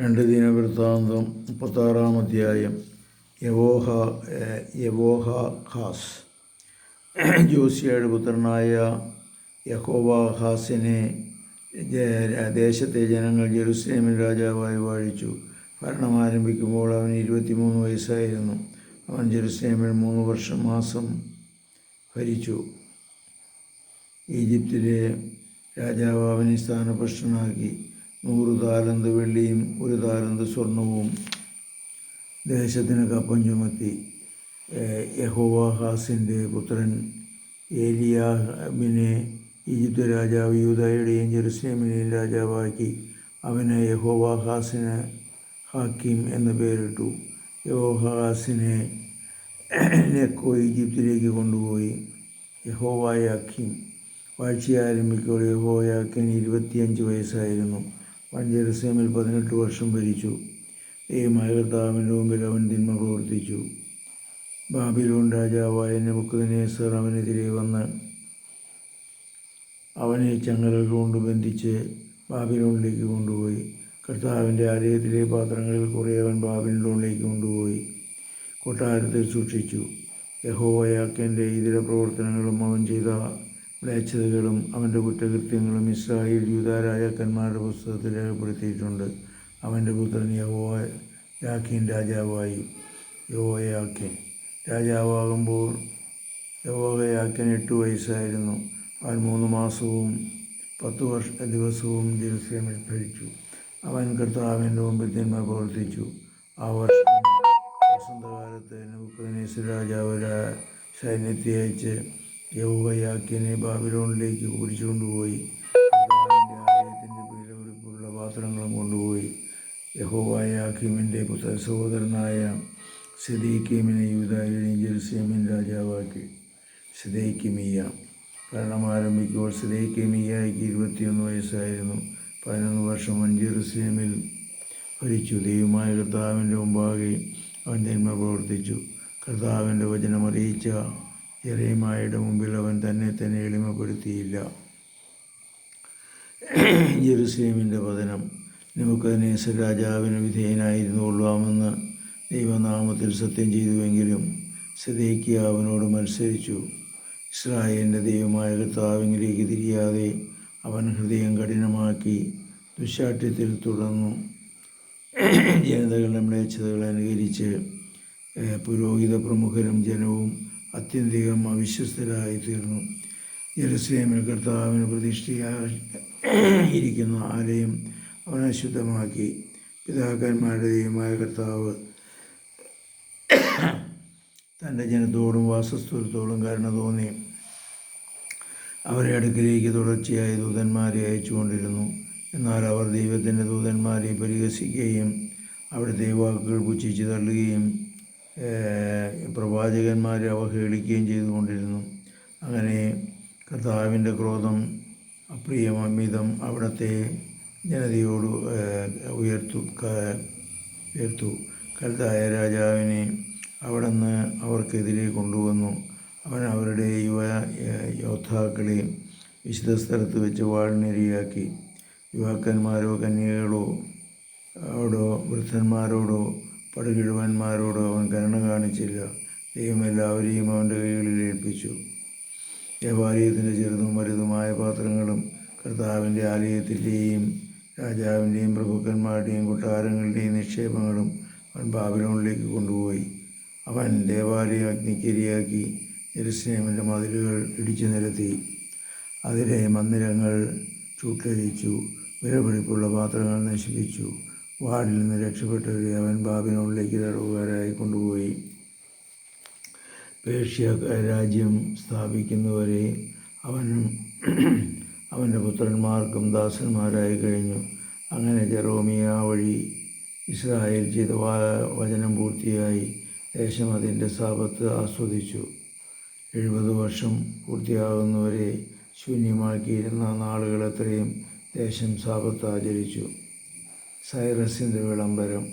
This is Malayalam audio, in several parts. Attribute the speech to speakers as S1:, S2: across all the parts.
S1: രണ്ട് ദിനവൃത്താന്തം മുപ്പത്താറാം അധ്യായം. യവോഹ യവോഹ ഹാസ് ജോസിയുടെ പുത്രനായ യഹോവാഹാസിനെ ദേശത്തെ ജനങ്ങൾ ജെറുസലേമിൽ രാജാവായി വാഴിച്ചു. ഭരണം ആരംഭിക്കുമ്പോൾ അവൻ ഇരുപത്തിമൂന്ന് വയസ്സായിരുന്നു. അവൻ ജെറുസലേമിൽ മൂന്ന് വർഷം മാസം ഭരിച്ചു. ഈജിപ്തിലെ രാജാവ് അവനെ സ്ഥാനഭ്രഷ്ടനാക്കി. നൂറ് താലന്ത് വെള്ളിയും ഒരു താലന്ത് സ്വർണവും ദേശത്തിന് കപ്പം ചുമത്തി യഹോവാഹാസിന്റെ പുത്രൻ ഏലിയാബിനെ ഈജിപ്ത് രാജാവ് യൂതായുടെയും ജെറുസലേമിനെയും രാജാവാക്കി അവനെ യഹോവാഹാസിന് ഹാക്കിം എന്ന് പേരിട്ടു. യഹോഹാസിനെ നെക്കോ ഈജിപ്തിലേക്ക് കൊണ്ടുപോയി. യഹോവായാക്കിം. വാഴ്ച ആരംഭിക്കുമ്പോൾ യഹോയാക്കിന് ഇരുപത്തിയഞ്ച് വയസ്സായിരുന്നു. ജെറുസലേമിൽ പതിനെട്ട് വർഷം ഭരിച്ചു. ഈ കർത്താവിന്റെ മുമ്പിൽ അവൻ തിന്മ പ്രവർത്തിച്ചു. ബാബിലോൺ രാജാവായ നെബുക്കുദിനേസർ അവനെതിരെ വന്ന് അവനെ ചങ്ങലകൾ കൊണ്ട് ബന്ധിച്ച് ബാബിലോണിലേക്ക് കൊണ്ടുപോയി. കർത്താവിന്റെ ആലയത്തിലെ പാത്രങ്ങളിൽ കുറേ അവൻ ബാബിലോണിലേക്ക് കൊണ്ടുപോയി. കൊട്ടാരത്തിൽ സൂക്ഷിച്ചു. യഹോവയാക്കന്റെ ഇതര പ്രവർത്തനങ്ങളും അവൻ ചെയ്ത മ്ലേച്ഛതകളും അവന്റെ കുറ്റകൃത്യങ്ങളും ഇസ്രായേൽ യൂതാരാജാക്കന്മാരുടെ പുസ്തകത്തിൽ രേഖപ്പെടുത്തിയിട്ടുണ്ട്. അവന്റെ പുത്രൻ യവോ യാക്കീൻ രാജാവായി. യഹോവയാക്കൻ രാജാവാകുമ്പോൾ യഹോവയാക്കൻ എട്ട് വയസ്സായിരുന്നു. അവൻ മൂന്ന് മാസവും പത്ത് വർഷ ദിവസവും ജെറുസലേമിൽ ഭരിച്ചു. അവൻ കർത്താവിന്റെ മുമ്പിൽ തിന്മ പ്രവർത്തിച്ചു. ആ വർഷം വസന്തകാലത്ത് നെബുക്കദ്നേസർ രാജാവ് സൈന്യത്തെ അയച്ച് യഹോവയാക്കിനെ ബാബിലോണിലേക്ക് കുടിച്ചുകൊണ്ടുപോയി കർത്താവിന്റെ ആലയത്തിന്റെ പീലപിടിപ്പുള്ള പാത്രങ്ങളും കൊണ്ടുപോയി. യഹോവായാക്കിമിന്റെ പുത്ര സഹോദരനായ സെദീക്കീമിനെ യൂതായുടെയും ജെറുസലേമിൻ രാജാവാക്കി. സെദൈക്കിമിയ. ഭരണം ആരംഭിക്കുമ്പോൾ സെദൈക്കിമിയായിക്ക് ഇരുപത്തിയൊന്ന് വയസ്സായിരുന്നു. പതിനൊന്ന് വർഷം അവൻ ജെറുസലേമിൽ ഭരിച്ചു. ദൈവമായ കർത്താവിന്റെ മുമ്പാകെ അവൻ നന്മ പ്രവർത്തിച്ചു. കർത്താവിന്റെ വചനം അറിയിച്ച ജെറേമായുടെ മുമ്പിൽ അവൻ തന്നെ തന്നെ എളിമപ്പെടുത്തിയില്ല. ജെറുസലേമിന്റെ പതനം നമുക്കനേസർ രാജാവിന് വിധേയനായിരുന്നു കൊള്ളാമെന്ന് ദൈവനാമത്തിൽ സത്യം ചെയ്തുവെങ്കിലും സദേക്കിയ അവനോട് മത്സരിച്ചു. ഇസ്രായേലിന്റെ ദൈവമായ കർത്താവിംഗിലേക്ക് തിരിയാതെ അവൻ ഹൃദയം കഠിനമാക്കി ദുശാഠ്യത്തിൽ തുടർന്നു. ജനതകളുടെ മ്ലേച്ഛതകൾ അനുകരിച്ച് പുരോഹിത പ്രമുഖരും ജനവും അത്യന്തികം അവിശ്വസ്തരായി തീർന്നു. ജെറുസലേമിൽ കർത്താവിന് പ്രതിഷ്ഠയായിരിക്കുന്ന ആലയം അവനെ അശുദ്ധമാക്കി പിതാക്കന്മാരുടെ ദൈവമായ കർത്താവ് തന്റെ ജനത്തോടും വാസസ്ഥലത്തോടും കരുണ തോന്നി. അവരെ അടുക്കിലേക്ക് തുടർച്ചയായി ദൂതന്മാരെ അയച്ചുകൊണ്ടിരുന്നു. എന്നാൽ അവർ ദൈവത്തിന്റെ ദൂതന്മാരെ പരിഹസിക്കുകയും അവിടുത്തെ ദൈവവാക്കുകൾ പുച്ഛിച്ച് തള്ളുകയും പ്രവാചകന്മാരെ അവഹേളിക്കുകയും ചെയ്തുകൊണ്ടിരുന്നു. അങ്ങനെ കർത്താവിന്റെ ക്രോധം അപ്രിയമിതം അവിടുത്തെ ജനതയോട് ഉയർത്തു ഉയർത്തു. കൽതായ രാജാവിനെ അവിടുന്ന് അവർക്കെതിരെ കൊണ്ടുവന്നു. അവൻ അവരുടെ യുവ യോദ്ധാക്കളെ വിശുദ്ധ സ്ഥലത്ത് വെച്ച് വാളിനിരയാക്കി യുവാക്കന്മാരോ കന്യകളോ ഓടോ വൃദ്ധന്മാരോടോ പടുകിഴുവന്മാരോടോ അവൻ കരുണ കാണിച്ചില്ല. ദൈവം എല്ലാവരെയും അവന്റെ കൈകളിൽ ഏൽപ്പിച്ചു. ദേവാലയത്തിന്റെ ചെറുതും വലുതുമായ പാത്രങ്ങളും കർത്താവിന്റെ ആലയത്തിന്റെയും രാജാവിന്റെയും പ്രഭുക്കന്മാരുടെയും കൊട്ടാരങ്ങളുടെയും നിക്ഷേപങ്ങളും അവൻ ബാബിലോണിലേക്ക് കൊണ്ടുപോയി. അവൻ ദേവാലയം അഗ്നിക്കിരിയാക്കി ജെറുസലേമിന്റെ മതിലുകൾ ഇടിച്ചു നിരത്തി. അതിലെ മന്ദിരങ്ങൾ ചൂട്ടരിച്ചു വിലപിടിപ്പുള്ള പാത്രങ്ങൾ നശിപ്പിച്ചു. വാർഡിൽ നിന്ന് രക്ഷപ്പെട്ടവരെ അവൻ ബാബിലോണിലേക്ക് തടവുകാരായി കൊണ്ടുപോയി. പേർഷ്യ രാജ്യം സ്ഥാപിക്കുന്നവരെ അവനും അവന്റെ പുത്രന്മാർക്കും ദാസന്മാരായി കഴിഞ്ഞു. അങ്ങനെ ജെറോമിയ വഴി ഇസ്രായേൽ ചെയ്ത വചനം പൂർത്തിയായി. ദേശം അതിന്റെ സാപത്ത് ആസ്വദിച്ചു. എഴുപത് വർഷം പൂർത്തിയാകുന്നവരെ ശൂന്യമാക്കിയിരുന്ന നാളുകൾ അത്രയും ദേശം സാപത്ത് ആചരിച്ചു. സൈറസിന്റെ വിളംബരം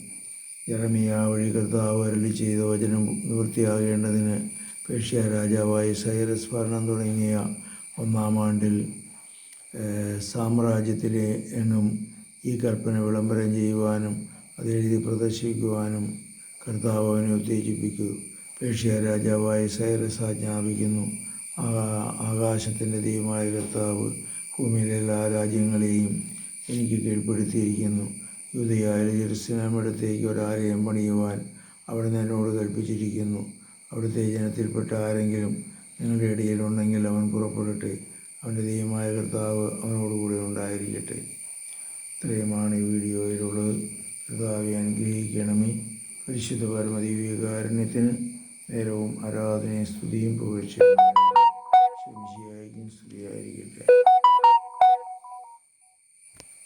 S1: ഇറമിയ വഴി കർത്താവ് അരളി ചെയ്ത വചനം നിവൃത്തിയാകേണ്ടതിന് പേഷ്യ രാജാവായി സൈറസ് ഭരണം തുടങ്ങിയ ഒന്നാം ആണ്ടിൽ സാമ്രാജ്യത്തിലെ എങ്ങും ഈ കൽപ്പന വിളംബരം ചെയ്യുവാനും അത് എഴുതി പ്രദർശിപ്പിക്കുവാനും കർത്താവ് അവനെ ഉത്തേജിപ്പിക്കൂ. പേഷ്യ രാജാവായി സൈറസ് ആജ്ഞാപിക്കുന്നു. ആകാശത്തിന്റെ ദൈവമായ കർത്താവ് ഭൂമിയിലെ എല്ലാ രാജ്യങ്ങളെയും എനിക്ക് കീഴ്പ്പെടുത്തിയിരിക്കുന്നു. യുദ്ധയായ ജെറുസലേമിടത്തേക്ക് ഒരാലയം പണിയുവാൻ അവിടുന്ന് എന്നോട് കൽപ്പിച്ചിരിക്കുന്നു. അവിടുത്തെ ജനത്തിൽപ്പെട്ട ആരെങ്കിലും നിങ്ങളുടെ ഇടയിലുണ്ടെങ്കിൽ അവൻ പുറപ്പെടട്ടെ. അവന്റെ ദൈവമായ കർത്താവ് അവനോടുകൂടെ ഉണ്ടായിരിക്കട്ടെ. ഇത്രയുമാണ് ഈ വീഡിയോയിലുള്ളത്. കർത്താവെ അനുഗ്രഹിക്കണമേ. പരിശുദ്ധ പരമദൈവികാരുണ്യത്തിന് നേരവും ആരാധനയും സ്തുതിയും പുകഴ്ചയും.